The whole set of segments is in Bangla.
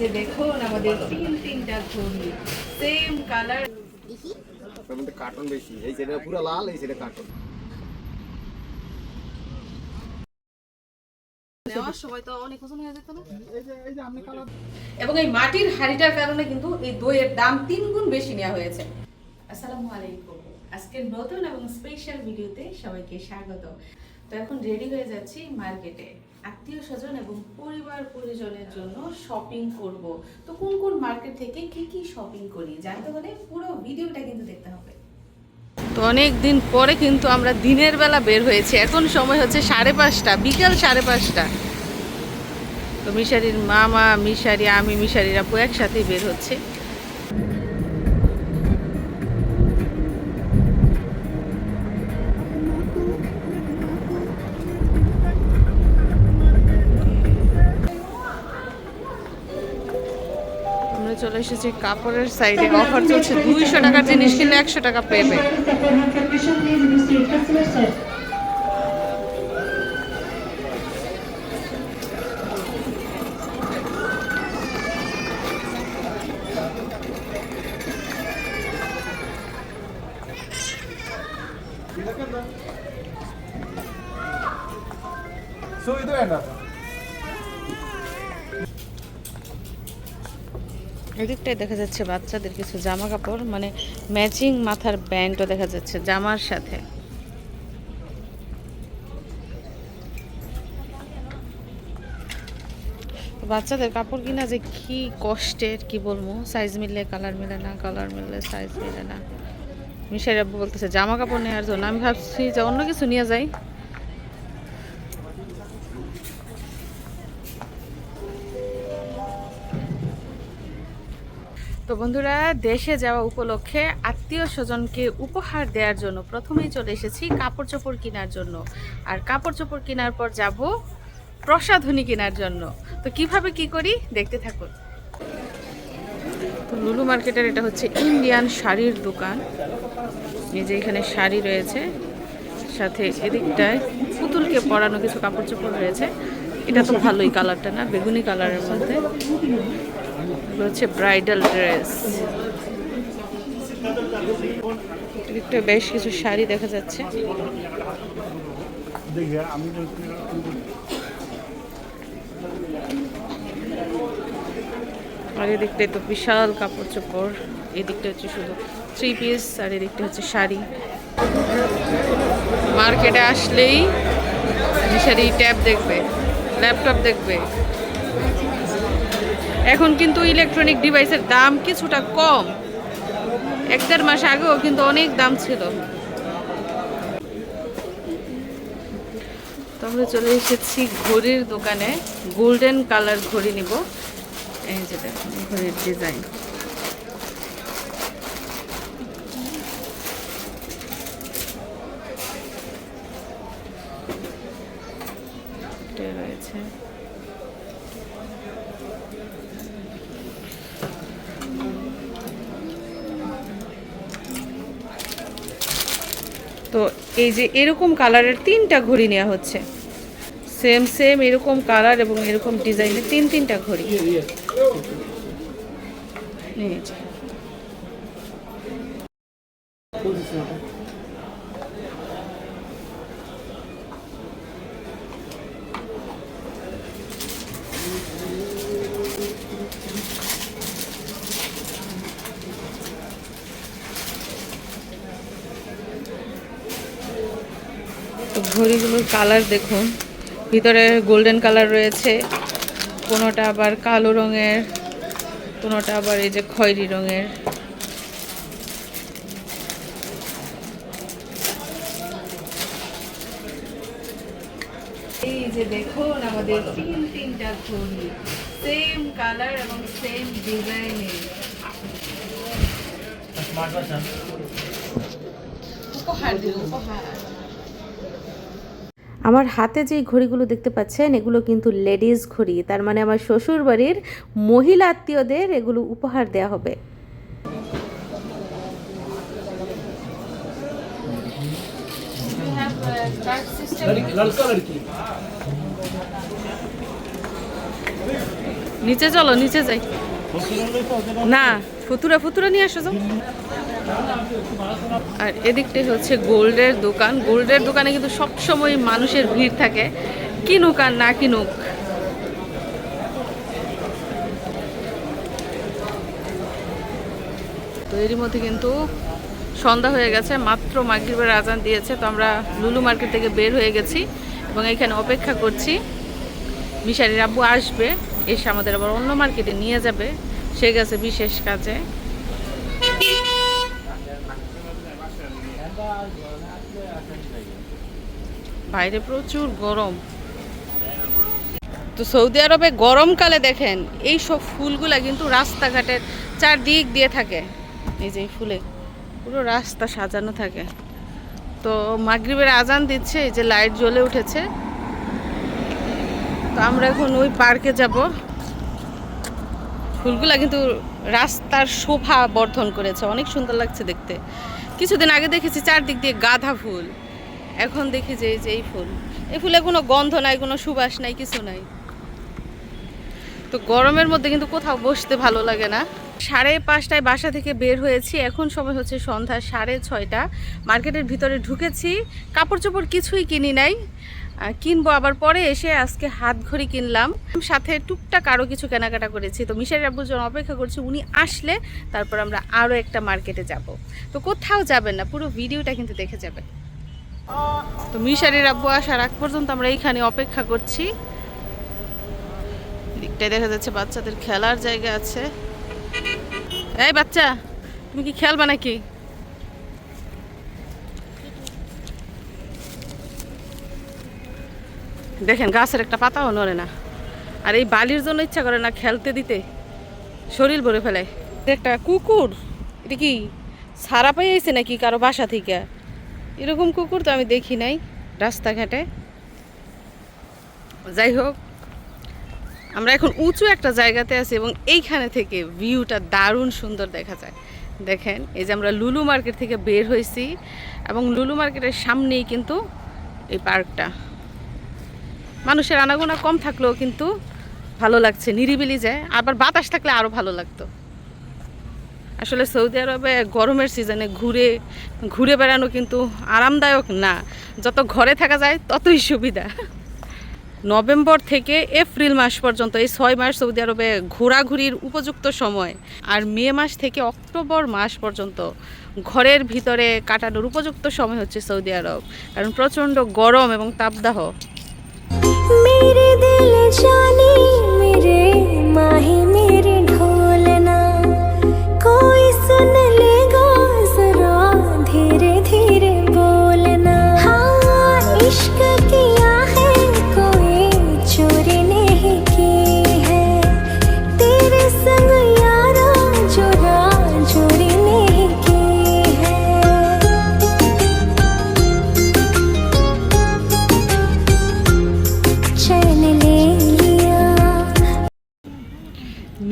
যে দেখুন আমাদের তিন তিনটা ঘড়ি সেম কালার তার মধ্যে কার্টন বেশি। এই সাইডে পুরো লাল এই কার্টন হয়ে না। এবং এই মাটির হাড়িটার কারণে কিন্তু এই দইয়ের দাম তিন গুণ বেশি নেওয়া হয়েছে। আসসালামু আলাইকুম। আজকের নতুন এবং স্পেশাল ভিডিওতে সবাইকে স্বাগত। তো এখন রেডি হয়ে যাচ্ছি মার্কেটে আত্মীয় স্বজন এবং পরিবার পরিজনের জন্য শপিং করব। তো কোন কোন মার্কেট থেকে কি কি শপিং করি জানতে হলে পুরো ভিডিওটা কিন্তু দেখতে হবে। তো অনেক দিন পরে কিন্তু আমরা দিনের বেলা বের হয়েছি। এখন সময় হচ্ছে সাড়ে পাঁচটা, বিকাল সাড়ে পাঁচটা। তো মিশারির মামা, মিশারি, আমি, মিশারির একসাথেই বের হচ্ছে। এসেছি কাপড়ের সাইডে অফার চলছে দুইশো টাকার জিনিস কিনলে একশো টাকা পেবে এদিকটায় দেখা যাচ্ছে বাচ্চাদের কিছু জামা কাপড় মানে ম্যাচিং মাথার ব্যান্ডও দেখা যাচ্ছে জামার সাথে। বাচ্চাদের কাপড় কিনা যে কি কষ্টের, কি বলব? সাইজ মিললে কালার মিলে না কালার মিললে সাইজ মিলে না। মিশাই আব্বু বলতেছে জামা কাপড় নেওয়ার জন্য। আমি ভাবছি যে অন্য কিছু নিয়ে যাই। বন্ধুরা, দেশে যাওয়া উপলক্ষে আত্মীয় স্বজনকে উপহার দেওয়ার জন্য প্রথমেই চলে এসেছি কাপড় চোপড় কেনার জন্য। আর কাপড় চোপড় কেনার পর যাব প্রসাধনী কেনার জন্য। তো কীভাবে কি করি দেখতে থাকুন। লুলু মার্কেটের এটা হচ্ছে ইন্ডিয়ান শাড়ির দোকান। এই যে এখানে শাড়ি রয়েছে, সাথে এদিকটায় পুতুলকে পরানো কিছু কাপড় চোপড় রয়েছে। এটা তো ভালোই কালারটা না, বেগুনি কালারের মধ্যে। এগুলো হচ্ছে ব্রাইডাল ড্রেস। এদিকটা বেশ কিছু শাড়ি দেখা যাচ্ছে। আর এদিকটায় তো বিশাল কাপড় চোপড়, এদিকটা হচ্ছে শুধু থ্রি পিস আর এদিকটা হচ্ছে শাড়ি। মার্কেটে আসলেই শাড়ি ট্যাব দেখবে ল্যাপটপ দেখবে। এখন কিন্তু ইলেকট্রনিক ডিভাইসের দাম কিছুটা কম। এক দেড় মাস আগেও কিন্তু অনেক দাম ছিল। তাহলে চলে এসেছি ঘড়ির দোকানে। গোল্ডেন কালার ঘড়ি নিব। এই যে ঘড়ির ডিজাইন রয়েছে। তো এই যে এরকম কালারের তিনটা ঘড়ি নেওয়া হচ্ছে। সেম সেম এরকম কালার এবং এরকম ডিজাইনের তিন, তিনটা ঘড়ি। ঘড়িগুলোর কালার দেখুন। ভিতরে গোল্ডেন কালার রয়েছে কোনোটা আবার কালো রঙের কোনোটা আবার এই যে খয়েরি রঙের। এই যে দেখুন আমাদের তিন তিনটা ঘড়ি সেম কালার এবং সেম ডিজাইনের উপহার দিল উপহার। আমার হাতে যে ঘড়িগুলো দেখতে পাচ্ছেন, এগুলো কিন্তু লেডিস ঘড়ি। তার মানে আমার শ্বশুর বাড়ির মহিলা আত্মীয়দের এগুলো উপহার দেয়া হবে। নিচে চলো, নিচে যাই। না। ফুতুরা ফুতুরা নিয়ে আসো আর এদিকটাই হচ্ছে গোল্ডের দোকান। গোল্ডের দোকানে কিন্তু সবসময় মানুষের ভিড় থাকে। কিনুক আর না কিনুক। তো এরই মধ্যে কিন্তু সন্ধ্যা হয়ে গেছে। মাত্র মাগরিবের আজান দিয়েছে। তো আমরা লুলু মার্কেট থেকে বের হয়ে গেছি এবং এখানে অপেক্ষা করছি। মিশারির আব্বু আসবে, এসে আমাদের আবার অন্য মার্কেটে নিয়ে যাবে। সে গেছে বিশেষ কাজে। বাইরে প্রচুর গরম। তো সৌদি আরবে গরমকালে দেখেন, এই সব ফুলগুলা কিন্তু রাস্তাঘাটের চারদিক দিয়ে থাকে। এই যে ফুলে পুরো রাস্তা সাজানো থাকে। তো মাগরিবের আজান দিচ্ছে, এই যে লাইট জ্বলে উঠেছে। তো আমরা এখন ওই পার্কে যাব। ফুলগুলা কিন্তু রাস্তার শোভা বর্ধন করেছে। অনেক সুন্দর লাগছে দেখতে। কিছুদিন আগে দেখেছি চারদিক দিয়ে গাঁদা ফুল। এখন দেখি যে এই যে এই ফুল। এই ফুলে কোনো গন্ধ নাই, কোনো সুবাস নাই, কিছু নাই। তো গরমের মধ্যে কিন্তু কোথাও বসতে ভালো লাগে না। সাড়ে পাঁচটায় বাসা থেকে বের হয়েছি। এখন সময় হচ্ছে সন্ধ্যা সাড়ে ছয়টা। মার্কেটের ভিতরে ঢুকেছি। কাপড় চোপড় কিছুই কিনি নাই। কিনবো আবার পরে এসে আজকে হাত ঘড়ি কিনলাম। সাথে টুকটাক আরও কিছু কেনাকাটা করেছি। তো মিশারি আব্বুর জন্য অপেক্ষা করছি, উনি আসলে তারপর আমরা আরও একটা মার্কেটে যাব। তো কোথাও যাবেন না, পুরো ভিডিওটা কিন্তু দেখে যাবেন। তো মিশারির আব্বু আসার আগ পর্যন্ত আমরা এইখানে অপেক্ষা করছি। দিকটায় দেখা যাচ্ছে বাচ্চাদের খেলার জায়গা আছে। এই বাচ্চা, তুমি কি খেলবা নাকি? দেখেন, গাছের একটা পাতাও নড়ে না। আর এই বালির জন্য ইচ্ছা করে না খেলতে দিতে। শরীর ভরে ফেলে। একটা কুকুর, এটা কি সারা পাইয়েছে নাকি কারও বাসা থেকে? এরকম কুকুর তো আমি দেখি নাই রাস্তাঘাটে। যাই হোক, আমরা এখন উঁচু একটা জায়গাতে আছি এবং এইখানে থেকে ভিউটা দারুণ সুন্দর দেখা যায়। দেখেন, এই যে আমরা লুলু মার্কেট থেকে বের হয়েছি এবং লুলু মার্কেটের সামনেই কিন্তু এই পার্কটা। মানুষের আনাগোনা কম থাকলেও কিন্তু ভালো লাগছে, নিরিবিলি যায়। আবার বাতাস থাকলে আরও ভালো লাগতো। আসলে সৌদি আরবে গরমের সিজনে ঘুরে ঘুরে বেড়ানো কিন্তু আরামদায়ক না। যত ঘরে থাকা যায়, ততই সুবিধা। নভেম্বর থেকে এপ্রিল মাস পর্যন্ত এই ছয় মাস সৌদি আরবে ঘোরাঘুরির উপযুক্ত সময়। আর মে মাস থেকে অক্টোবর মাস পর্যন্ত ঘরের ভিতরে কাটানোর উপযুক্ত সময় হচ্ছে সৌদি আরব। কারণ প্রচণ্ড গরম এবং তাপদাহ। मेरे दिल जाने मेरे माही मेरे ढोलना कोई सुन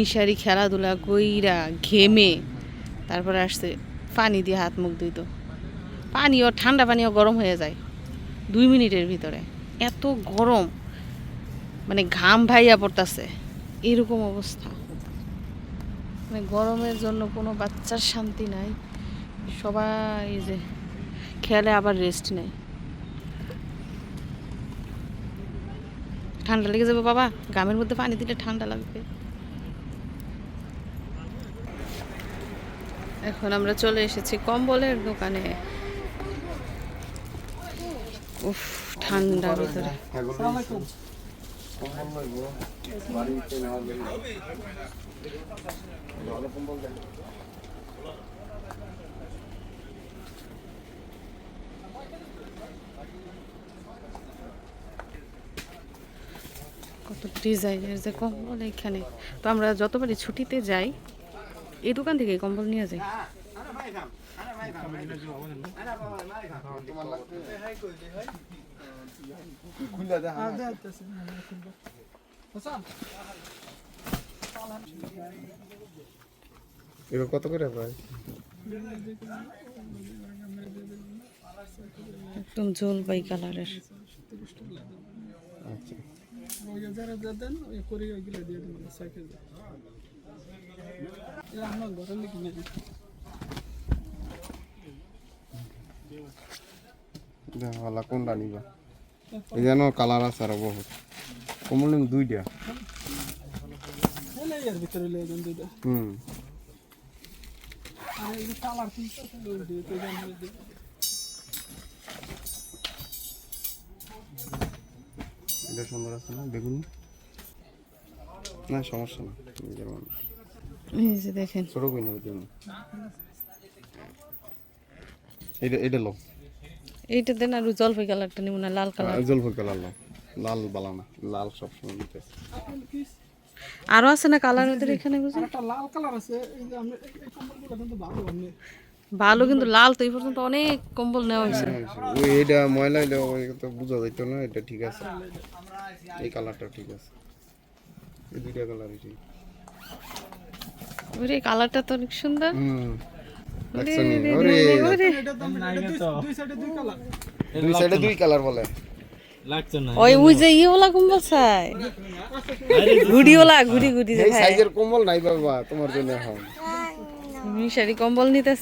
মিশারি খেলাধুলা কইরা ঘেমে তারপরে আসছে পানি দিয়ে হাত মুখ ধুইত। পানিও, ঠান্ডা পানিও গরম হয়ে যায় দুই মিনিটের ভিতরে। এত গরম মানে ঘাম ভাইয়া পড়তাছে। এরকম অবস্থা। মানে গরমের জন্য কোনো বাচ্চার শান্তি নাই। সবাই যে খেলে আবার রেস্ট নেয়। ঠান্ডা লেগে যাবে বাবা গামের মধ্যে পানি দিলে ঠান্ডা লাগবে। এখন আমরা চলে এসেছি কম্বলের দোকানে। উফ ঠান্ডা ভিতরে। কত ডিজাইনের যে কম্বল এখানে। তো আমরা যতবারই ছুটিতে যাই এই দোকান থেকে কম্বল নিয়ে যাই। খুলে কত করে ভাই? একদম জলপাই কালারের। আচ্ছা। ওই যারা দেন ওই করে ওইগুলো দিয়ে দেবেন ছয় কেজি ভালো কোনটা নিবা? এই যেন কালার আছে আর বহুত। কমল নিম দুইটা। হুম। এটা সুন্দর আছে না, বেগুনি? না, সমস্যা না নিজের মানুষ এই যে দেখেন। ছোট কই নেবে জন্য। এটা এটা লো। এইটা দেন আর জলপাই কালারটা নিব না লাল কালার। জলফুল কালার লো। লাল বালা না লাল নিতে। আরও আছে না কালার ওদের এখানে বুঝি? একটা লাল কালার আছে এই যে আমি এই- এই কম্বলগুলো কিন্তু ভালো কিন্তু লাল তো এই পর্যন্ত অনেক কম্বল নেওয়া হয়েছে। ময়লা তো বোঝা যাইতো না এটা ঠিক আছে। এই কালারটা ঠিক আছে। এই দুইটা কালারই ঠিক। ওরে কালারটা তো অনেক সুন্দর। হুম দেখছ ওরে এটা দাম এটা দুই- দুই সাইডে দুই কালার দুই সাইডে দুই কালার বলে ওই ওই যে ইয়েওয়ালা কম্বল চাই ঘুড়িওয়ালা ঘুড়ি ঘুড়ি যে এই সাইজের কম্বল নাই বাবা তোমার জন্য এখন। মিশারি কম্বল নিতে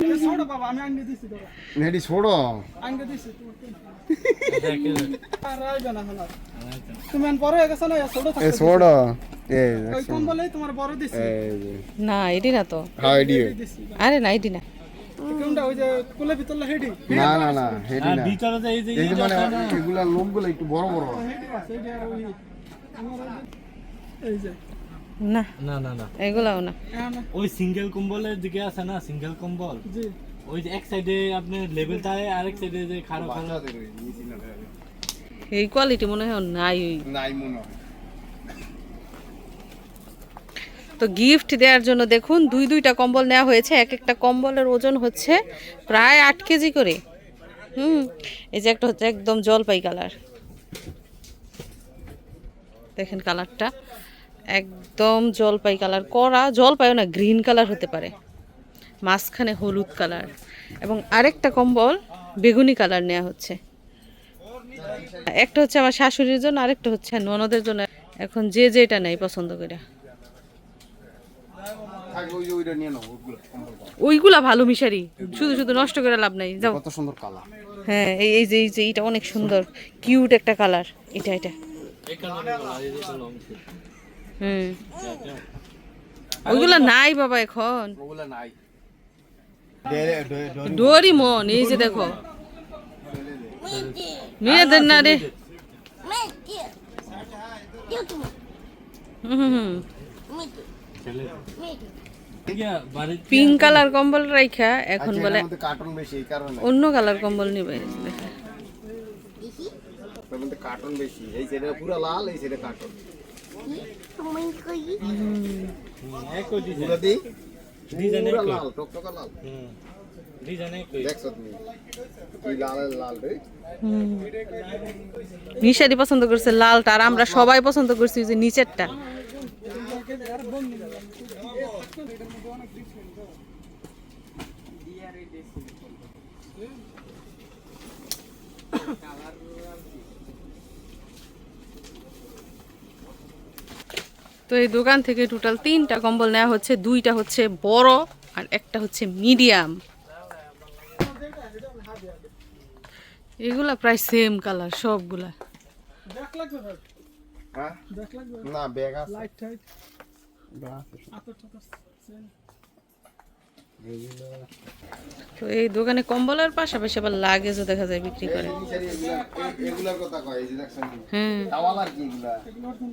এটা ছোট বাবা আমি আঙ্গে দিছি দাদা নেডি ছোড়ো। আঙ্গে দিছি তোমাকে আর আইবে না হলো তুমি আন বড় না ছোট এ থাকতে ছোড়ো। এই ওই কম্বলেই তোমার বড় দিছি? না এটি না তো। হ্যাঁ এডি আরে না না। কোনটা ওই যে কুলে ভিতরে হেডি? না না না হেডি না। এই যে মানে এগুলা লোকগুলো একটু বড় বড় হেডি আছে এই যে আর ওই এই যে। না। না না না। এগুলাও না। ওই সিঙ্গেল কম্বলের দিকে আছে না সিঙ্গেল কম্বল? জি। ওই যে এক সাইডে আপনার লেভেল থাকে আরেক সাইডে যে খারাপ খারাপ এই কোয়ালিটি মনে হয় নাই। নাই মনে হয়। তো গিফট দেওয়ার জন্য দেখুন, দুই দুইটা কম্বল নেওয়া হয়েছে। এক একটা কম্বলের ওজন হচ্ছে প্রায় আট কেজি করে। হুম, এই যে একটা হচ্ছে একদম জলপাই কালার। দেখেন কালারটা। একদম জলপাই কালার। করা জলপাইও না, গ্রিন কালার হতে পারে। মাঝখানে হলুদ কালার। এবং আরেকটা কম্বল বেগুনি কালার নেওয়া হচ্ছে। একটা হচ্ছে আমার শাশুড়ির জন্য, আরেকটা হচ্ছে ননদের জন্য। এখন যে যেটা নেই পছন্দ করে থাকবে ওই যে ওইটা নিয়ে নাও ওইগুলো ভালো মিশারি। শুধু শুধু নষ্ট করে লাভ নাই। যাও। কত সুন্দর কালার। হ্যাঁ এই এই যে এই যে এইটা অনেক সুন্দর। কিউট একটা কালার। এটা এটা। হুম। ওইগুলা নাই বাবা এখন। ওগুলা নাই। ডোরি মন এই যে দেখো। মেয়েদের না রে। হুম হুম হুম। পিঙ্ক কালার কম্বল রাইখা এখন আচ্ছা, বলে এটার মধ্যে কার্টুন বেশি এই কারণে। অন্য কালার কম্বল নিবে এটার বেশি এই সাইডে পুরো লাল এই সাইডে কার্টুন একই ডিজাইন পুরো দি? ডিজাইন পুরো একই। লাল টকটকা লাল। হুম ডিজাইন একই। দেখছ তুমি? কি লাল লাল রে? মিশারি পছন্দ করছে লালটা আর আমরা সবাই পছন্দ করছি যে নিচেরটা। তো এই দোকান থেকে টোটাল তিনটা কম্বল নেওয়া হচ্ছে দুইটা হচ্ছে বড় আর একটা হচ্ছে মিডিয়াম। এগুলা প্রায় সেম কালার সবগুলা। হ্যাঁ? না ব্যাগ আছে। লাইট টাইট তো এই দোকানে কম্বলের পাশাপাশি আবার লাগেজও দেখা যায় বিক্রি করে। এই সারি এগুলা- এই- এগুলার কথা কয় এই যে দেখছেন টাওয়াল আর কি এগুলা?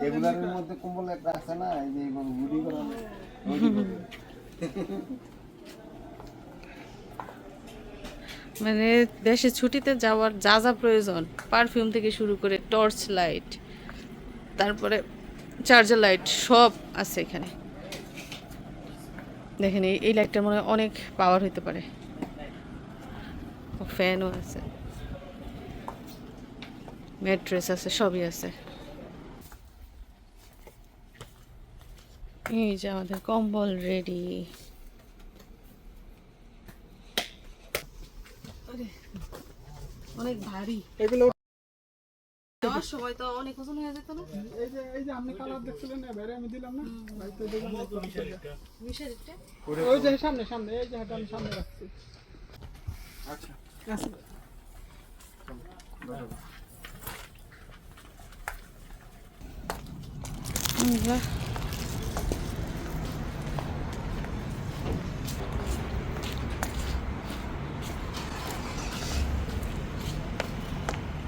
এগুলার মধ্যে কম্বল একটা আছে না এই যে এগুলো করা করে। মানে দেশে ছুটিতে যাওয়ার যা যা প্রয়োজন পারফিউম থেকে শুরু করে টর্চ লাইট তারপরে চার্জার লাইট সব আছে এখানে। দেখেন, এই লাইটটার মনে অনেক পাওয়ার হইতে পারে। ফ্যানও আছে। ম্যাট্রেস আছে, সবই আছে। এই যে আমাদের কম্বল রেডি অনেক ভারী। এগুলো সময় তো অনেক ওজন হয়ে যেত না। এই যে এই যে আপনি কালার দেখছিলেন এবারে আমি দিলাম না। বাড়িতে দেখলাম ওই যে সামনে সামনে এই যে হাঁটা আমি সামনে রাখছি। আচ্ছা।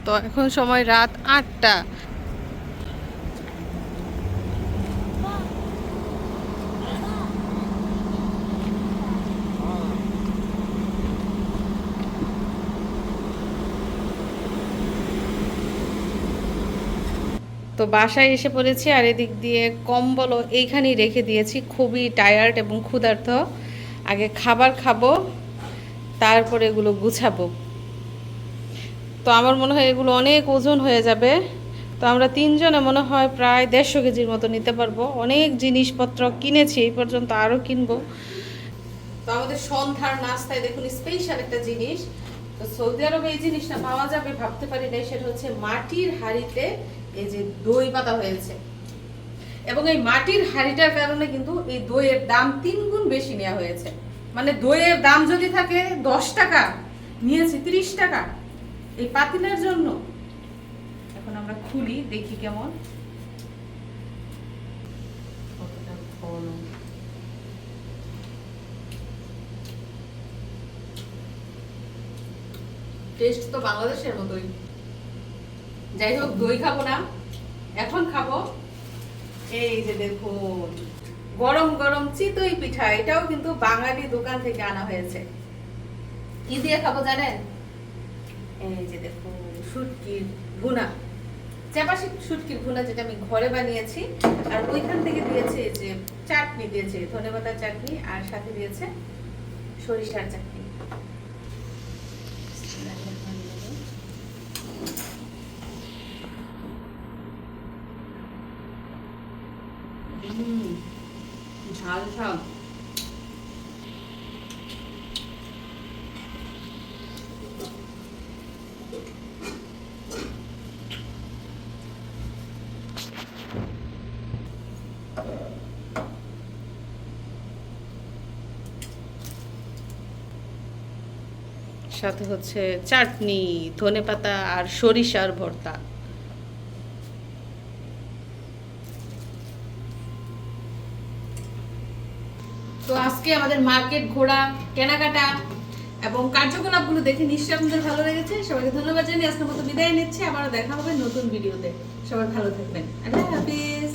তো এখন সময় রাত আটটা। তো বাসায় এসে পড়েছি আর এদিক দিয়ে কম্বলও এইখানেই রেখে দিয়েছি। খুবই টায়ার্ড এবং ক্ষুধার্ত। আগে খাবার খাব, তারপরে এগুলো গুছাবো। তো আমার মনে হয় এগুলো অনেক ওজন হয়ে যাবে। তো আমরা তিনজনে মনে হয় প্রায় দেড়শো কেজির মতো নিতে পারব। অনেক জিনিসপত্র কিনেছি, এই পর্যন্ত আরও কিনবো। তো আমাদের সন্ধ্যার নাস্তায় দেখুন স্পেশাল একটা জিনিস। তো সৌদি আরবে এই জিনিসটা পাওয়া যাবে, ভাবতে পারি না সেটা হচ্ছে মাটির হাঁড়িতে এই যে দই পাতা হয়েছে। এবং এই মাটির হাঁড়িটার কারণে কিন্তু এই দইয়ের দাম তিন গুণ বেশি নেওয়া হয়েছে। মানে দইয়ের দাম যদি থাকে দশ টাকা, নিয়েছে তিরিশ টাকা এই পাতিলের জন্য। এখন আমরা খুলি, দেখি কেমন। টেস্ট তো বাংলাদেশের মতোই। যাই হোক, দই খাব না। এখন খাব। এই যে দেখুন, গরম গরম চিতই পিঠা, এটাও কিন্তু বাঙালি দোকান থেকে আনা হয়েছে। কি দিয়ে খাব জানেন? এই যে শুটকির শুটকির যেটা আমি ঘরে বানিয়েছি, আর ওইখান থেকে দিয়েছে যে চাটনি দিয়েছে, ধনেপাতার চাটনি, আর সাথে দিয়েছে সরিষার চাটনি। সাথে হচ্ছে চাটনি ধনেপাতা আর সরিষার ভর্তা। তো আজকে আমাদের মার্কেট ঘোরা, কেনাকাটা এবং কার্যকলাপগুলো দেখে নিশ্চয়ই আপনাদের ভালো লেগেছে। সবাইকে ধন্যবাদ জানিয়ে আজকের মতো বিদায় নিচ্ছি। আবারও দেখা হবে নতুন ভিডিওতে। সবাই ভালো থাকবেন। আল্লাহ হাফিজ।